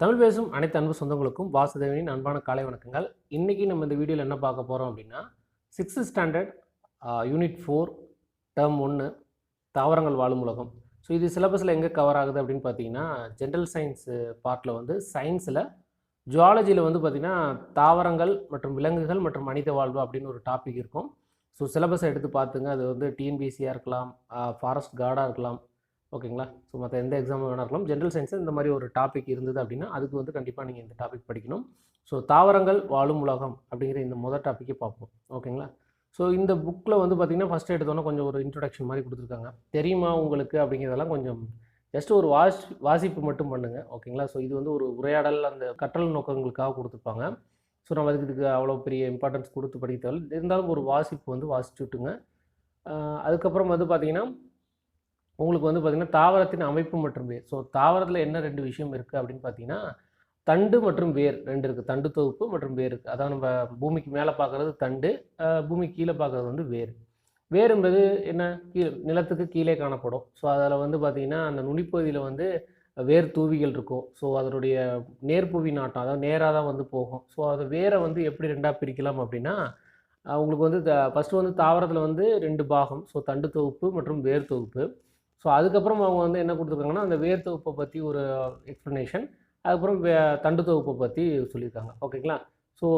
தமிழ் பேசும் அனைத்து அன்பு சொந்தங்களுக்கும் வாசுதேவனின் அன்பான காலை வணக்கங்கள். இன்றைக்கி நம்ம இந்த வீடியோவில் என்ன பார்க்க போகிறோம் அப்படின்னா sixth standard unit four term ஒன்று தாவரங்கள் வாழும் உலகம். ஸோ இது சிலபஸில் எங்கே கவர் ஆகுது அப்படின்னு பார்த்தீங்கன்னா ஜென்ரல் சயின்ஸு பார்ட்டில் வந்து சயின்ஸில் ஜுவாலஜியில் வந்து பார்த்திங்கன்னா தாவரங்கள் மற்றும் விலங்குகள் மற்றும் மனித வாழ்வு அப்படின்னு ஒரு டாபிக் இருக்கும். ஸோ சிலபஸை எடுத்து பார்த்துங்க. அது வந்து டிஎன்பிசியாக இருக்கலாம் ஃபாரஸ்ட் கார்டாக இருக்கலாம் ஓகேங்களா? ஸோ மற்ற எந்த எக்ஸாம் வேணா இருக்கலாம். ஜென்ரல் சயின்ஸ் இந்த மாதிரி ஒரு டாபிக் இருந்தது அப்படின்னா அதுக்கு வந்து கண்டிப்பாக நீங்கள் இந்த டாபிக் படிக்கணும். ஸோ தாவரங்கள் வாழும் உலகம் அப்படிங்கிற இந்த முதல் டாப்பிக்கே பார்ப்போம். ஓகேங்களா? ஸோ இந்த புக்கில் வந்து பார்த்திங்கன்னா ஃபஸ்ட் எடுத்தோன்னே கொஞ்சம் ஒரு இன்ட்ரடக்ஷன் மாதிரி கொடுத்துருக்காங்க. தெரியுமா உங்களுக்கு அப்படிங்கிறதெல்லாம் கொஞ்சம் ஜஸ்ட் ஒரு வாஷ் வாசிப்பு மட்டும் பண்ணுங்கள் ஓகேங்களா? ஸோ இது வந்து ஒரு உரையாடல் அந்த கற்றல் நோக்கங்களுக்காக கொடுத்துருப்பாங்க. ஸோ நம்ம அதுக்கு இதுக்கு அவ்வளோ பெரிய இம்பார்ட்டன்ஸ் கொடுத்து படிக்க தேவை இருந்தாலும் ஒரு வாசிப்பு வந்து வாசிச்சுட்டுங்க. அதுக்கப்புறம் வந்து பார்த்திங்கன்னா உங்களுக்கு வந்து பார்த்திங்கன்னா தாவரத்தின் அமைப்பு மற்றும் வேர். ஸோ தாவரத்தில் என்ன ரெண்டு விஷயம் இருக்குது அப்படின்னு பார்த்தீங்கன்னா தண்டு மற்றும் வேர் ரெண்டு இருக்குது தண்டு தொகுப்பு மற்றும் வேர் இருக்குது அதான் நம்ம பூமிக்கு மேலே பார்க்குறது தண்டு பூமிக்கு கீழே பார்க்குறது வந்து வேர். வேர் என்பது என்ன? கீழே நிலத்துக்கு கீழே காணப்படும். ஸோ அதில் வந்து பார்த்திங்கன்னா அந்த நுனிப்பகுதியில் வந்து வேர் தூவிகள் இருக்கும். ஸோ அதனுடைய நேர்புவி நாட்டம் அதாவது நேராக தான் வந்து போகும். ஸோ அது வேரை வந்து எப்படி ரெண்டாக பிரிக்கலாம் அப்படின்னா உங்களுக்கு வந்து ஃபஸ்ட்டு வந்து தாவரத்தில் வந்து ரெண்டு பாகம். ஸோ தண்டு தொகுப்பு மற்றும் வேர் தொகுப்பு. ஸோ அதுக்கப்புறம் அவங்க வந்து என்ன கொடுத்துருக்காங்கன்னா அந்த வேர் தொகுப்பை பற்றி ஒரு எக்ஸ்ப்ளனேஷன் அதுக்கப்புறம் வே தண்டு தொகுப்பை பற்றி சொல்லியிருக்காங்க. ஓகேங்களா ஸோ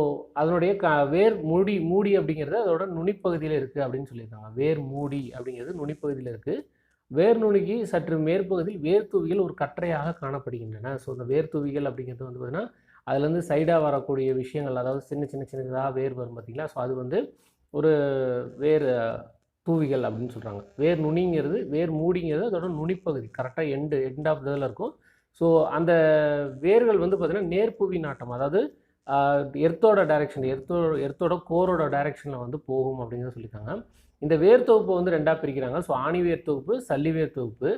அதனுடைய க வேர் மூடி மூடி அப்படிங்கிறது அதோட நுனிப்பகுதியில் இருக்குது அப்படின்னு சொல்லியிருக்காங்க. வேர் மூடி அப்படிங்கிறது நுனிப்பகுதியில் இருக்குது வேர் நுனிக்கு சற்று மேற்பகுதியில் வேர் தூவிகள் ஒரு கற்றையாக காணப்படுகின்றன. ஸோ இந்த வேர் தூவிகள் அப்படிங்கிறது வந்து பார்த்திங்கன்னா அதுலேருந்து சைடாக வரக்கூடிய விஷயங்கள் அதாவது சின்ன சின்ன சின்னதாக வேர் வரும் பார்த்தீங்களா ஸோ அது வந்து ஒரு வேர் தூவிகள் அப்படின்னு சொல்கிறாங்க வேர் நுனிங்கிறது வேர் மூடிங்கிறது அதோட நுனிப்பகுதி. கரெக்டாக எண்டு எண்ட் ஆஃப் இதில் இருக்கும். ஸோ அந்த வேர்கள் வந்து பார்த்திங்கன்னா நேர்புவி நாட்டம். அதாவது எர்த்தோட டைரெக்ஷன் எர்த்தோ எர்த்தோட கோரோட டைரெக்ஷனில் வந்து போகும் அப்படிங்கிறத சொல்லியிருக்காங்க. இந்த வேர் தொகுப்பை வந்து ரெண்டாக பிரிக்கிறாங்க. ஸோ ஆணி வேர் தொகுப்பு சல்லி வேர் தொகுப்பு.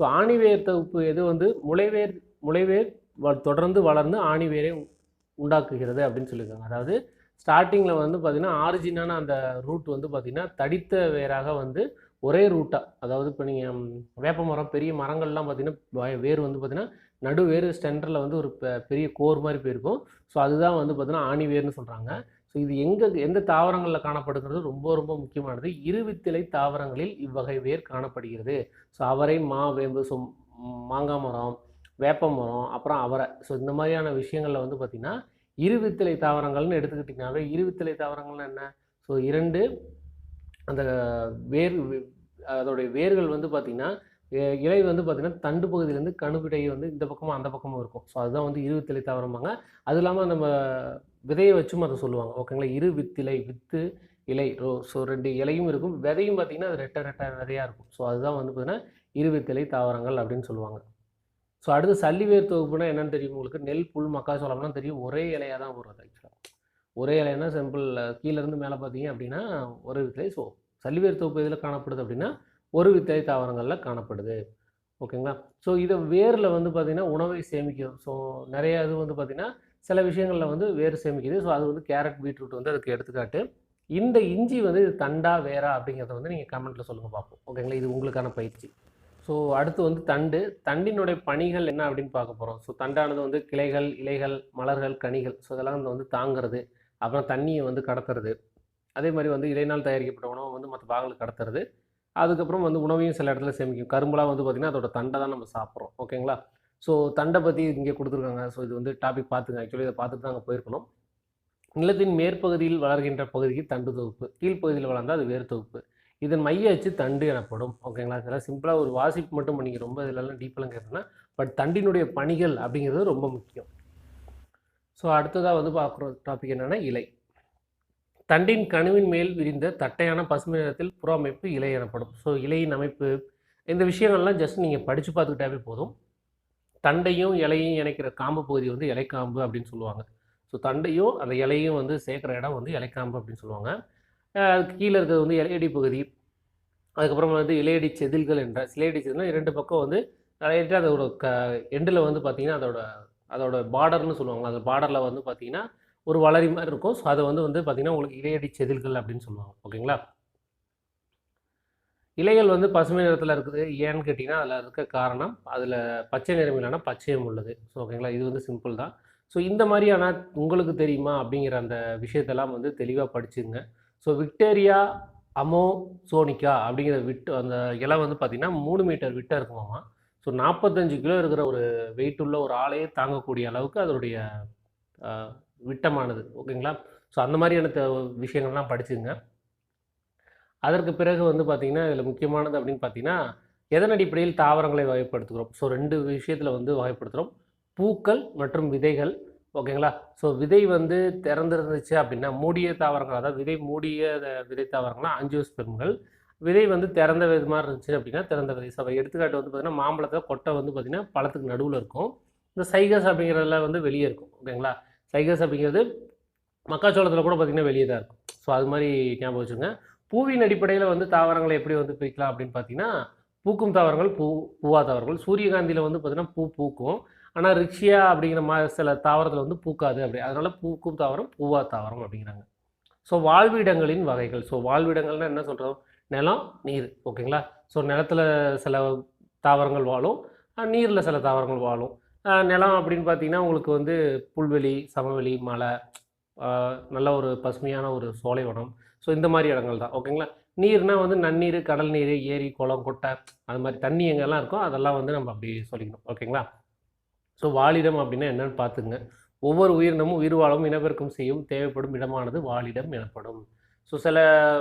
ஸோ ஆணி வேர் தொகுப்பு எது வந்து? முளைவேர் முளைவேர் வ- தொடர்ந்து வளர்ந்து ஆணி வேரை உண்டாக்குகிறது அப்படின்னு சொல்லியிருக்காங்க. அதாவது ஸ்டார்டிங்கில் வந்து பார்த்திங்கன்னா ஆரிஜினான அந்த ரூட் வந்து பார்த்திங்கன்னா தடித்த வேராக வந்து ஒரே ரூட்டாக அதாவது இப்போ நீங்கள் வேப்ப மரம் பெரிய மரங்கள்லாம் பார்த்திங்கன்னா வய- வேர் வந்து பார்த்திங்கன்னா நடு வேறு ஸ்டெண்டரில் வந்து ஒரு பெ- பெரிய கோர் மாதிரி போயிருக்கும். ஸோ அதுதான் வந்து பார்த்திங்கன்னா ஆணி வேர்னு சொல்கிறாங்க ஸோ இது எங்கே எந்த தாவரங்களில் காணப்படுகிறது? ரொம்ப ரொம்ப முக்கியமானது இருவித்திலை தாவரங்களில் இவ்வகை வேர் காணப்படுகிறது. ஸோ அவரை மா வேம்பு ஸோ மாங்காய் மரம் வேப்ப மரம் அப்புறம் அவரை. ஸோ இந்த மாதிரியான விஷயங்களில் வந்து பார்த்திங்கன்னா இருவித்திலை தாவரங்கள்னு எடுத்துக்கிட்டிங்கனாவே இருவித்திலை தாவரங்கள்னு என்ன? ஸோ இரண்டு அந்த வேர் அதோடைய வேர்கள் வந்து பார்த்திங்கன்னா இலை வந்து பார்த்திங்கன்னா தண்டு பகுதியிலேருந்து கணுவிடை வந்து இந்த பக்கமும் அந்த பக்கமும் இருக்கும். ஸோ அதுதான் வந்து இருவித்திலை தாவரம்பாங்க. அது இல்லாமல் நம்ம விதையை வச்சும் அதை சொல்லுவாங்க. ஓகேங்களா? இரு வித்திலை வித்து இலை ரோ ஸோ ரெண்டு இலையும் இருக்கும். விதையும் பார்த்திங்கன்னா அது ரெட்டை ரெட்டை விதையாக இருக்கும். ஸோ அதுதான் வந்து பார்த்திங்கன்னா இருவித்திலை தாவரங்கள் அப்படின்னு சொல்லுவாங்க. ஸோ அடுத்து சல்லிவேர் தொகுப்புனா என்னென்னு தெரியும் உங்களுக்கு? நெல் புல் மக்காச்சோளம்லாம் தெரியும். ஒரே இலையாக தான் வருது ஆக்சுவலாக ஒரே இலைன்னா சிம்பிள் கீழேருந்து மேலே பார்த்தீங்க அப்படின்னா ஒரு வித்தலை ஸோ சல்லிவேர் தொகுப்பு இதில் காணப்படுது அப்படின்னா ஒரு வித்தலை தாவரங்களில் காணப்படுது. ஓகேங்களா ஸோ இதை வேரில் வந்து பார்த்திங்கன்னா உணவை சேமிக்கும். ஸோ நிறைய இது வந்து பார்த்திங்கன்னா சில விஷயங்களில் வந்து வேர் சேமிக்குது. ஸோ அது வந்து கேரட் பீட்ரூட் வந்து அதுக்கு எடுத்துக்காட்டு. இந்த இஞ்சி வந்து இது தண்டா வேரா அப்படிங்கிறத வந்து நீங்கள் கமெண்ட்டில் சொல்லுங்கள் பார்ப்போம். ஓகேங்களா இது உங்களுக்கான பயிற்சி. ஸோ அடுத்து வந்து தண்டு. தண்டினுடைய பணிகள் என்ன அப்படின்னு பார்க்க போகிறோம் ஸோ தண்டானது வந்து கிளைகள் இலைகள் மலர்கள் கனிகள். ஸோ இதெல்லாம் வந்து வந்து தாங்கிறது. அப்புறம் தண்ணியை வந்து கடத்துறது. அதே மாதிரி வந்து இலைனால் தயாரிக்கப்பட்ட உணவை வந்து மற்ற பாகங்களுக்கு கடத்துறது. அதுக்கப்புறம் வந்து உணவையும் சில இடத்துல சேமிக்கும். கரும்புலாம் வந்து பார்த்திங்கன்னா அதோட தண்டை தான் நம்ம சாப்பிட்றோம். ஓகேங்களா? ஸோ தண்டை பற்றி இங்கே கொடுத்துருக்காங்க. ஸோ இது வந்து டாபிக் பார்த்துங்க ஆக்சுவலி இதை பார்த்துட்டு தான் போயிருக்கணும். நிலத்தின் மேற்பகுதியில் வளர்கின்ற பகுதிக்கு தண்டு தொகுப்பு. கீழ்ப்பகுதியில் வளர்ந்தால் அது வேர் தொகுப்பு. இதன் மைய அச்சு தண்டு எனப்படும். ஓகேங்களா? இதெல்லாம் சிம்பிளாக ஒரு வாசிப்பு மட்டும் பண்ணிங்க ரொம்ப இதெல்லாம் டீப்பெல்லாம் கேட்டோம்னா பட் தண்டினுடைய பணிகள் அப்படிங்கிறது ரொம்ப முக்கியம். ஸோ அடுத்ததாக வந்து பார்க்குற டாபிக் என்னென்னா இலை. தண்டின் கணுவின் மேல் விரிந்த தட்டையான பசுமை நிறத்தில் புற அமைப்பு இலை எனப்படும். ஸோ இலையின் அமைப்பு இந்த விஷயங்கள்லாம் ஜஸ்ட் நீங்கள் படித்து பார்த்துக்கிட்டாவே போதும். தண்டையும் இலையும் இணைக்கிற காம்பு பகுதி வந்து இலைக்காம்பு அப்படின்னு சொல்லுவாங்க. ஸோ தண்டையும் அந்த இலையும் வந்து சேர்க்குற இடம் வந்து இலைக்காம்பு அப்படின்னு சொல்லுவாங்க. அதுக்கு கீழே இருக்கிறது வந்து இலையடி பகுதி. அதுக்கப்புறம் வந்து இலையடி செதில்கள் என்ற சிலையடி செதில்னா இரண்டு பக்கம் வந்து நிறைய அதோட க எண்டில் வந்து பார்த்திங்கன்னா அதோட அதோட பார்டர்னு சொல்லுவாங்க அந்த பார்டரில் வந்து பார்த்திங்கன்னா ஒரு வளரி மாதிரி இருக்கும். ஸோ அதை வந்து வந்து பார்த்திங்கன்னா உங்களுக்கு இலையடி செதில்கள் அப்படின்னு சொல்லுவாங்க. ஓகேங்களா இலைகள் வந்து பசுமை நிறத்தில் இருக்குது. ஏன்னு கேட்டிங்கன்னா அதில் இருக்க காரணம் அதில் பச்சை நிறம் இல்லைன்னா பச்சையும் உள்ளது. ஸோ ஓகேங்களா இது வந்து சிம்பிள் தான். ஸோ இந்த மாதிரியான உங்களுக்கு தெரியுமா அப்படிங்கிற அந்த விஷயத்தெல்லாம் வந்து தெளிவாக படிச்சுங்க. ஸோ விக்டேரியா அமோ சோனிக்கா அப்படிங்கிற விட்டு அந்த இலை வந்து பார்த்திங்கன்னா மூணு மீட்டர் விட்டாக இருக்குமாமா ஸோ நாற்பத்தஞ்சு கிலோ இருக்கிற ஒரு வெயிட் உள்ள ஒரு ஆளையே தாங்கக்கூடிய அளவுக்கு அதனுடைய விட்டமானது. ஓகேங்களா? ஸோ அந்த மாதிரியான த- விஷயங்கள்லாம் படிச்சுங்க அதற்கு பிறகு வந்து பார்த்திங்கன்னா இதில் முக்கியமானது அப்படின்னு பார்த்தீங்கன்னா எதன் அடிப்படையில் தாவரங்களை வகைப்படுத்துகிறோம்? ஸோ ரெண்டு விஷயத்தில் வந்து வகைப்படுத்துகிறோம். பூக்கள் மற்றும் விதைகள் ஓகேங்களா? ஸோ விதை வந்து திறந்திருந்துச்சு அப்படின்னா மூடிய தாவரங்கள் அதாவது விதை மூடிய விதை தாவரங்கள்லாம் அஞ்சியோஸ்பெர்ம்கள் விதை வந்து திறந்த விதமாக இருந்துச்சு அப்படின்னா திறந்த விதை. ஸோ எடுத்துக்காட்டு வந்து பார்த்திங்கன்னா மாம்பழத்தில் கொட்டை வந்து பார்த்திங்கன்னா பழத்துக்கு நடுவில் இருக்கும். இந்த சைகஸ் அப்படிங்கிறதுல வந்து வெளியே இருக்கும். ஓகேங்களா? சைகஸ் அப்படிங்கிறது மக்காச்சோளத்தில் கூட பார்த்திங்கன்னா வெளியே தான் இருக்கும். ஸோ அது மாதிரி ஞாபகம் வச்சுங்க பூவின் அடிப்படையில் வந்து தாவரங்களை எப்படி வந்து பிரிக்கலாம் அப்படின்னு பார்த்தீங்கன்னா பூக்கும் தாவரங்கள் பூ பூவா தாவரங்கள். சூரியகாந்தியில் வந்து பார்த்திங்கன்னா பூ பூக்கும். ஆனால் ரிக்ஷியா அப்படிங்கிற மாதிரி சில தாவரத்தில் வந்து பூக்காது அப்படி. அதனால் பூக்கும் தாவரம் பூவா தாவரம் அப்படிங்கிறாங்க. ஸோ வாழ்விடங்களின் வகைகள். ஸோ வாழ்விடங்கள்னா என்ன சொல்கிறோம் நிலம் நீர். ஓகேங்களா? ஸோ நிலத்தில் சில தாவரங்கள் வாழும். நீரில் சில தாவரங்கள் வாழும். நிலம் அப்படின்னு பார்த்தீங்கன்னா உங்களுக்கு வந்து புல்வெளி சமவெளி மலை நல்ல ஒரு பசுமையான ஒரு சோலைவனம் ஸோ இந்த மாதிரி இடங்கள் தான். ஓகேங்களா? நீர்னால் வந்து நன்னீர் கடல் நீர் ஏரி குளம் குட்டை அது மாதிரி தண்ணி எங்கெல்லாம் இருக்கோ அதெல்லாம் வந்து நம்ம அப்படி சொல்லிக்கணும். ஓகேங்களா? ஸோ வாழிடம் அப்படின்னா என்னென்னு பார்த்துங்க. ஒவ்வொரு உயிரினமும் உயிர் வாழவும் இனப்பெருக்கம் செய்யும் தேவைப்படும் இடமானது வாழிடம் எனப்படும். ஸோ சில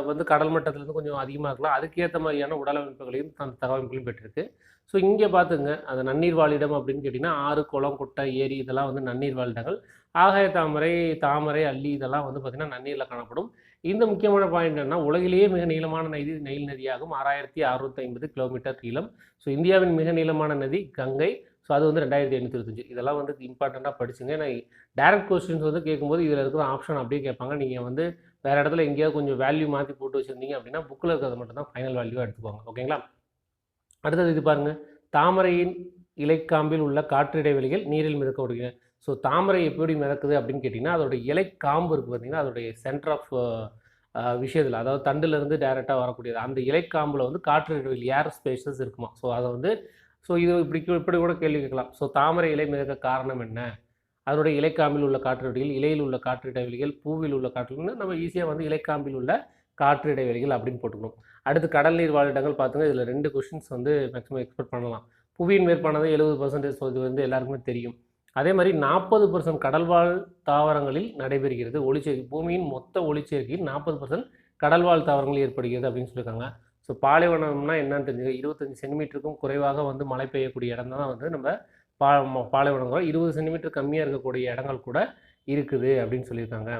வந்து கடல் மட்டத்திலேருந்து கொஞ்சம் அதிகமாக இருக்கலாம். அதுக்கேற்ற மாதிரியான உடலமைப்புகளையும் அந்த தகவமைப்புகளையும் பெற்றிருக்கு. ஸோ இங்கே பார்த்துங்க. அந்த நன்னீர் வாழிடம் அப்படின்னு கேட்டிங்கன்னா ஆறு குளம் குட்டை ஏரி இதெல்லாம் வந்து நன்னீர் வாழிடங்கள் ஆகாய தாமரை தாமரை அள்ளி இதெல்லாம் வந்து பார்த்திங்கன்னா நன்னீரில் காணப்படும். இந்த முக்கியமான பாயிண்ட் என்னன்னா உலகிலேயே மிக நீளமான நதி நெயில் நதியாகும். ஆறாயிரத்தி அறுநூத்தி ஐம்பது கிலோமீட்டர் நீளம். ஸோ இந்தியாவின் மிக நீளமான நதி கங்கை. ஸோ அது வந்து ரெண்டாயிரத்தி எண்ணூற்றி இருபத்தஞ்சு. இதெல்லாம் வந்து இம்பார்ட்டண்ட்டாக படிச்சுங்க. ஏன்னா டேரக்ட் கொஸ்டின்ஸ் வந்து கேட்கும்போது இதில் இருக்கிற ஆப்ஷன் அப்படியே கேட்பாங்க. நீங்கள் வந்து வேறு இடத்துல எங்கேயாவது கொஞ்சம் வேல்யூ மாற்றி போட்டு வச்சுருந்தீங்க அப்படின்னா புக்கில் இருக்கிறது மட்டும் தான் ஃபைனல் வேல்யூவாக எடுத்துக்கோங்க ஓகேங்களா அடுத்தது இது பாருங்கள் தாமரையின் இலைக்காம்பில் உள்ள காற்று இடைவெளிகள் நீரில் மிதக்கப்படுகின்றன ஸோ தாமரை எப்படி மிதக்குது அப்படின்னு கேட்டிங்கன்னா அதோடய இலைக்காம்பு இருக்குது பார்த்தீங்கன்னா அதோடைய சென்டர் ஆஃப் விஷயத்தில் அதாவது தண்டுலேருந்து டேரெக்டாக வரக்கூடியது. அந்த இலைக்காம்பில் வந்து காற்று இடைவெளி ஏர் ஸ்பேசஸ் இருக்குமா? ஸோ அதை வந்து ஸோ இது இப்படி இப்படி கூட கேள்வி கேட்கலாம். ஸோ தாமரை இலை மிதக்க காரணம் என்ன? அதனுடைய இலைக்காம்பில் உள்ள காற்று இடைவெளிகள் இலையில் உள்ள காற்று இடைவெளிகள் பூவில் உள்ள காற்று நம்ம ஈஸியாக வந்து இலைக்காம்பில் உள்ள காற்று இடைவெளிகள் அப்படின்னு போட்டுக்கணும். அடுத்து கடல் நீர் வாழிடங்கள் பார்த்துங்க. இதில் ரெண்டு கொஷின்ஸ் வந்து மேக்ஸிமம் எக்ஸ்பெக்ட் பண்ணலாம். புவியின் மேற்பானது எழுபது பர்சன்டேஜ் இது வந்து எல்லாருக்குமே தெரியும். அதே மாதிரி நாற்பது பர்சன்ட் கடல்வாழ் தாவரங்களில் நடைபெறுகிறது. ஒளிச்சேர்க்கை பூமியின் மொத்த ஒளிச்சேர்க்கையில் நாற்பது பர்சன்ட் கடல்வாழ் தாவரங்கள் ஏற்படுகிறது அப்படின்னு சொல்லியிருக்காங்க. ஸோ பாலைவனம்னா என்னன்னு தெரிஞ்சுக்க இருபத்தஞ்சி சென்டிமீட்டருக்கும் குறைவாக வந்து மழை பெய்யக்கூடிய இடம் தான் வந்து நம்ம பா ம- பாலைவனங்கள் இருபது சென்டிமீட்டர் கம்மியாக இருக்கக்கூடிய இடங்கள் கூட இருக்குது அப்படின்னு சொல்லியிருக்காங்க.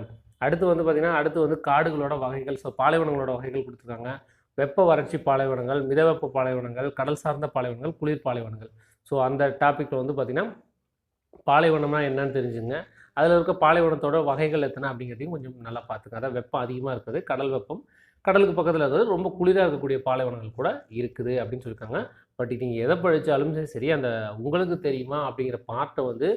அடுத்து வந்து பார்த்திங்கன்னா அடுத்து வந்து காடுகளோட வகைகள். ஸோ பாலைவனங்களோட வகைகள் கொடுத்துருக்காங்க. வெப்ப வறட்சி பாலைவனங்கள் மிதவெப்ப பாலைவனங்கள் கடல் சார்ந்த பாலைவனங்கள் குளிர் பாலைவனங்கள். ஸோ அந்த டாப்பிக்கில் வந்து பார்த்திங்கன்னா பாலைவனம்னா என்னன்னு தெரிஞ்சுங்க. அதில் இருக்க பாலைவனத்தோட வகைகள் எத்தனை அப்படிங்கிறதையும் கொஞ்சம் நல்லா பார்த்துங்க அதாவது வெப்பம் அதிகமாக இருக்குது. கடல் வெப்பம் கடலுக்கு பக்கத்தில் அதாவது ரொம்ப குளிராக இருக்கக்கூடிய பாலைவனங்கள் கூட இருக்குது அப்படின்னு சொல்லியிருக்காங்க. பட் நீங்கள் எதை படித்தாலும் சரி அந்த உங்களுக்கு தெரியுமா அப்படிங்கிற பார்ட்டை வந்து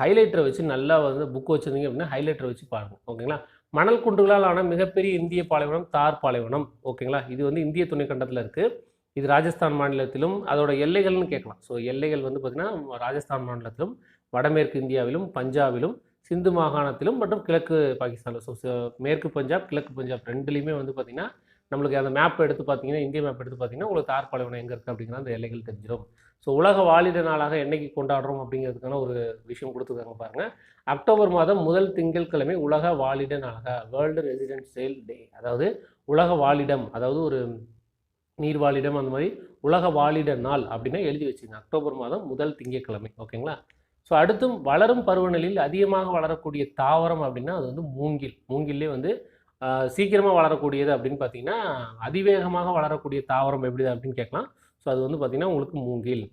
ஹைலைட்டரை வச்சு நல்லா வந்து புக் வச்சுருந்தீங்க அப்படின்னா ஹைலைட்டரை வச்சு பாருங்கள் ஓகேங்களா? மணல் குன்றுகளால் ஆன மிகப்பெரிய இந்திய பாலைவனம் தார் பாலைவனம். ஓகேங்களா? இது வந்து இந்திய துணைக்கண்டத்தில் இருக்குது இது ராஜஸ்தான் மாநிலத்திலும் அதோட எல்லைகள்னு கேட்கலாம். ஸோ எல்லைகள் வந்து பார்த்திங்கன்னா ராஜஸ்தான் மாநிலத்திலும் வடமேற்கு இந்தியாவிலும் பஞ்சாபிலும் சிந்து மாகாணத்திலும் மற்றும் கிழக்கு பாகிஸ்தானில். ஸோ மேற்கு பஞ்சாப் கிழக்கு பஞ்சாப் ரெண்டுலேயுமே வந்து பார்த்திங்கன்னா நம்மளுக்கு அந்த மேப் எடுத்து பார்த்தீங்கன்னா இந்திய மேப் எடுத்து பார்த்தீங்கன்னா உங்களுக்கு தார் பாலைவனம் எங்கே இருக்குது அப்படிங்கிற அந்த எல்லைகள் தெரிஞ்சிடும் ஸோ உலக வாலிட நாளாக என்னைக்கு கொண்டாடுறோம் அப்படிங்கிறதுக்கான ஒரு விஷயம் கொடுத்துருக்காங்க பாருங்கள் அக்டோபர் மாதம் முதல் திங்கட்கிழமை உலக வாலிட நாளாக வேர்ல்டு ரெசிடென்சியல் டே அதாவது உலக வாலிடம் அதாவது ஒரு நீர் வாலிடம் அந்த மாதிரி உலக வாலிட நாள் அப்படின்னா எழுதி வச்சுங்க அக்டோபர் மாதம் முதல் திங்கட்கிழமை. ஓகேங்களா? ஸோ அடுத்தும் வளரும் பருவநிலையில் அதிகமாக வளரக்கூடிய தாவரம் அப்படின்னா அது வந்து மூங்கில். மூங்கில்லே வந்து சீக்கிரமாக வளரக்கூடியது அப்படின்னு பார்த்தீங்கன்னா அதிவேகமாக வளரக்கூடிய தாவரம் எப்படி அப்படின்னு கேட்கலாம். ஸோ அது வந்து பார்த்திங்கன்னா உங்களுக்கு மூங்கில்.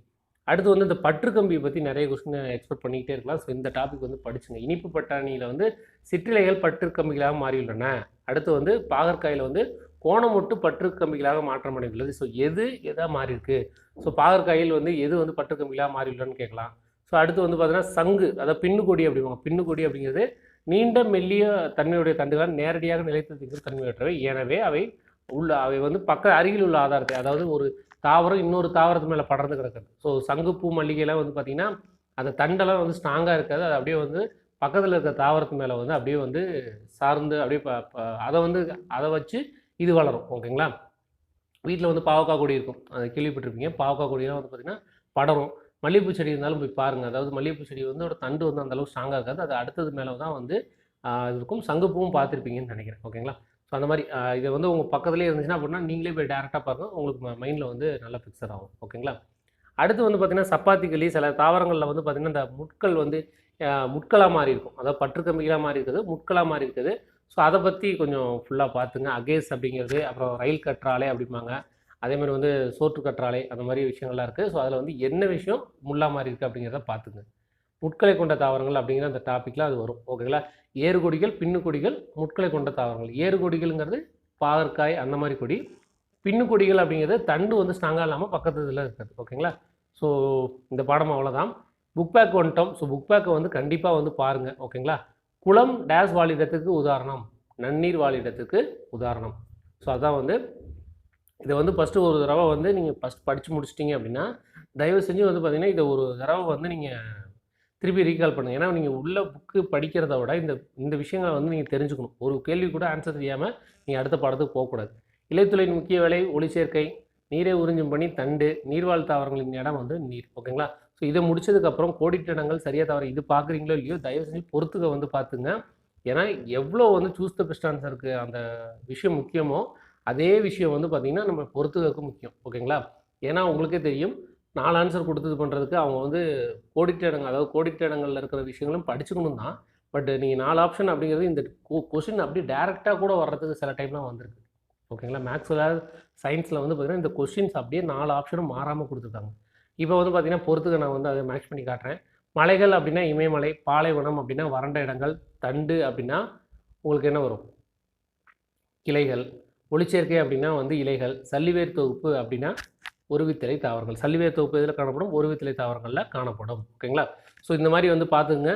அடுத்து வந்து இந்த பற்றுக்கம்பியை பற்றி நிறைய கொஸ்டின் எக்ஸ்பெக்ட் பண்ணிக்கிட்டே இருக்கலாம். ஸோ இந்த டாபிக் வந்து படிச்சுங்க. இனிப்பு பட்டாணியில் வந்து சிற்றிலைகள் பற்றுக்கம்பிகளாக மாறியுள்ளன. அடுத்து வந்து பாகற்காயில் வந்து கோணமொட்டு பற்றுக்கம்பிகளாக மாற்றமடைந்துள்ளது. ஸோ எது எதாக மாறி ஸோ பாகற்காயில் வந்து எது வந்து பற்றுக்கம்பிகளாக மாறியுள்ளன்னு கேட்கலாம். ஸோ அடுத்து வந்து பார்த்தீங்கன்னா சங்கு அதாவது பின்னுக்கொடி அப்படிம்பாங்க. பின்னுக்கொடி அப்படிங்கிறது நீண்ட மெல்லிய தன்மையுடைய தண்டுகள் நேரடியாக நிலைத்து திக்கும் தன்மையற்றவை எனவே அவை உள்ள அவை வந்து பக்க அருகில் உள்ள ஆதாரத்தை அதாவது ஒரு தாவரம் இன்னொரு தாவரத்து மேலே படர்ந்து கிடக்குது ஸோ சங்குப்பூ மல்லிகைலாம் வந்து பார்த்திங்கன்னா அந்த தண்டெல்லாம் வந்து ஸ்ட்ராங்காக இருக்காது. அது அப்படியே வந்து பக்கத்தில் இருக்க தாவரத்து மேலே வந்து அப்படியே வந்து சார்ந்து அப்படியே அதை வந்து அதை வச்சு இது வளரும். ஓகேங்களா? வீட்டில் வந்து பாவக்காய் கொடி இருக்கும். அதை கேள்விப்பட்டிருப்பீங்க. பாவக்காய் கொடியெல்லாம் வந்து பார்த்திங்கன்னா படரும். மல்லிகைப்பூ செடி இருந்தாலும் போய் பாருங்கள் அதாவது மல்லிகைப்பூ செடி வந்து ஒரு தண்டு வந்து அந்தளவுக்கு ஸ்ட்ராங்காக இருக்காது. அது அடுத்தது மேலே தான் வந்து இருக்கும். சங்குப்பூவும் பார்த்துருப்பீங்கன்னு நினைக்கிறேன். ஓகேங்களா ஸோ அந்த மாதிரி இது வந்து உங்கள் பக்கத்துலேயே இருந்துச்சுன்னா அப்படின்னா நீங்களே போய் டேரெக்டாக பாருங்கள் உங்களுக்கு மைண்டில் வந்து நல்லா ஃபிக்ஸர் ஆகும். ஓகேங்களா அடுத்து வந்து பார்த்திங்கன்னா சப்பாத்தி களி சில தாவரங்களில் வந்து பார்த்திங்கன்னா இந்த முட்கள் வந்து முட்களாக மாறி இருக்கும். அதாவது பற்றுக்கம்பிகளாக மாறி இருக்குது முட்களாக மாறி இருக்குது. ஸோ அதை பற்றி கொஞ்சம் ஃபுல்லாக பார்த்துங்க. அகேஸ் அப்படிங்கிறது அப்புறம் ரயில் கற்றாலே அப்படிம்பாங்க. அதே மாதிரி வந்து சோற்று கற்றாழை அந்த மாதிரி விஷயங்கள்லாம் இருக்குது ஸோ அதில் வந்து என்ன விஷயம் முள்ளா மாதிரி இருக்குது அப்படிங்கிறத பார்த்துங்க. முட்களை கொண்ட தாவரங்கள் அப்படிங்கிற அந்த டாப்பிக்கில் அது வரும். ஓகேங்களா ஏறுகொடிகள் பின்னுக்கொடிகள் முட்களை கொண்ட தாவரங்கள். ஏறுகொடிகள்ங்கிறது பாகற்காய் அந்த மாதிரி கொடி. பின்னுக்கொடிகள் அப்படிங்கிறது தண்டு வந்து ஸ்ட்ராங்காக இல்லாமல் பக்கத்து இதில் இருக்காது. ஓகேங்களா ஸோ இந்த பாடம் அவ்வளோதான் புக் பேக் வந்துட்டோம். ஸோ புக் பேக்கை வந்து கண்டிப்பாக வந்து பாருங்கள் ஓகேங்களா குளம் டேஸ் வாழிடத்துக்கு உதாரணம். நன்னீர் வாழிடத்துக்கு உதாரணம். ஸோ அதான் வந்து இதை வந்து ஃபஸ்ட்டு ஒரு தடவை வந்து நீங்கள் ஃபஸ்ட் படித்து முடிச்சிட்டிங்க அப்படின்னா தயவு செஞ்சு வந்து பார்த்தீங்கன்னா இதை ஒரு தடவை வந்து நீங்கள் திருப்பி ரீகால் பண்ணுங்கள் ஏன்னா நீங்கள் உள்ள புக்கு படிக்கிறத விட இந்த இந்த விஷயங்களை வந்து நீங்கள் தெரிஞ்சுக்கணும். ஒரு கேள்வி கூட ஆன்சர் தெரியாமல் நீங்கள் அடுத்த பாடத்துக்கு போகக்கூடாது. இலைத்துளையின் முக்கிய வேலை ஒளி சேர்க்கை நீரை உறிஞ்சும் பணி தண்டு நீர்வாழ் தாவரங்களின் இடம் வந்து நீர் ஓகேங்களா? ஸோ இதை முடிச்சதுக்கப்புறம் கோடிட்டிடங்கள் சரியாக தவிர இது பார்க்குறீங்களோ இல்லையோ தயவு செஞ்சு பொறுத்துக்க வந்து பார்த்துங்க ஏன்னா எவ்வளோ வந்து சூஸ் த பெஸ்ட் ஆன்சருக்கு அந்த விஷயம் முக்கியமோ அதே விஷயம் வந்து பார்த்திங்கன்னா நம்ம பொறுத்துக்கிறதுக்கு முக்கியம். ஓகேங்களா? ஏன்னா உங்களுக்கே தெரியும் நாலு ஆன்சர் கொடுத்தது பண்ணுறதுக்கு அவங்க வந்து கோடிட்டிடங்கள் அதாவது கோடிட்டிடங்களில் இருக்கிற விஷயங்களும் படிச்சுக்கணும் தான். பட் நீங்கள் நாலு ஆப்ஷன் அப்படிங்கிறது இந்த கொஷின் அப்படியே டேரெக்டாக கூட வர்றதுக்கு சில டைம்லாம் வந்திருக்கு. ஓகேங்களா? மேக்ஸில் சயின்ஸில் வந்து பார்த்திங்கன்னா இந்த கொஷின்ஸ் அப்படியே நாலு ஆப்ஷனும் மாறாமல் கொடுத்துருக்காங்க. இப்போ வந்து பார்த்திங்கன்னா பொறுத்துக்கு நான் வந்து அதை மேட்ச் பண்ணி காட்டுறேன். மலைகள் அப்படின்னா இமயமலை பாலைவனம் அப்படின்னா வறண்ட இடங்கள் தண்டு அப்படின்னா உங்களுக்கு என்ன வரும்? கிளைகள். ஒளிச்சேர்க்கை அப்படின்னா வந்து இலைகள் சல்லிவேர் தொகுப்பு அப்படின்னா ஒருவித்தலை தாவரங்கள். சல்லிவேர் தொகுப்பு இதில் காணப்படும்? ஒருவித்தலை தாவரங்களில் காணப்படும். ஓகேங்களா? ஸோ இந்த மாதிரி வந்து பார்த்துங்க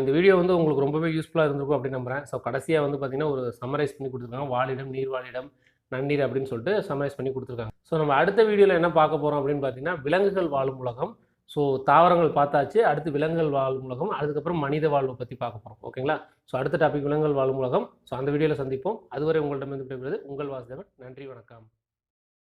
இந்த வீடியோ வந்து உங்களுக்கு ரொம்பவே யூஸ்ஃபுல்லாக இருந்திருக்கும் அப்படின்னு நம்புகிறேன் ஸோ கடைசியாக வந்து பார்த்திங்கன்னா ஒரு சம்மரைஸ் பண்ணி கொடுத்துருக்காங்க. வாழிடம் நீர்வாழிடம் நன்னீர் அப்படின்னு சொல்லிட்டு சம்மரைஸ் பண்ணி கொடுத்துருக்காங்க. ஸோ நம்ம அடுத்த வீடியோவில் என்ன பார்க்க போகிறோம் அப்படின்னு பார்த்தீங்கன்னா விலங்குகள் வாழும் உலகம் ஸோ தாவரங்கள் பார்த்தாச்சு அடுத்து விலங்குகள் வாழும் உலகம் அதுக்கப்புறம் மனித வாழ்வை பற்றி பார்க்க போகிறோம் ஓகேங்களா ஸோ அடுத்த டாபிக் விலங்குகள் வாழும் உலகம். ஸோ அந்த வீடியோவில் சந்திப்போம். அதுவரை உங்கள்கிட்ட வந்து விடைபெறுவது உங்கள் வாசுதேவன். நன்றி வணக்கம்.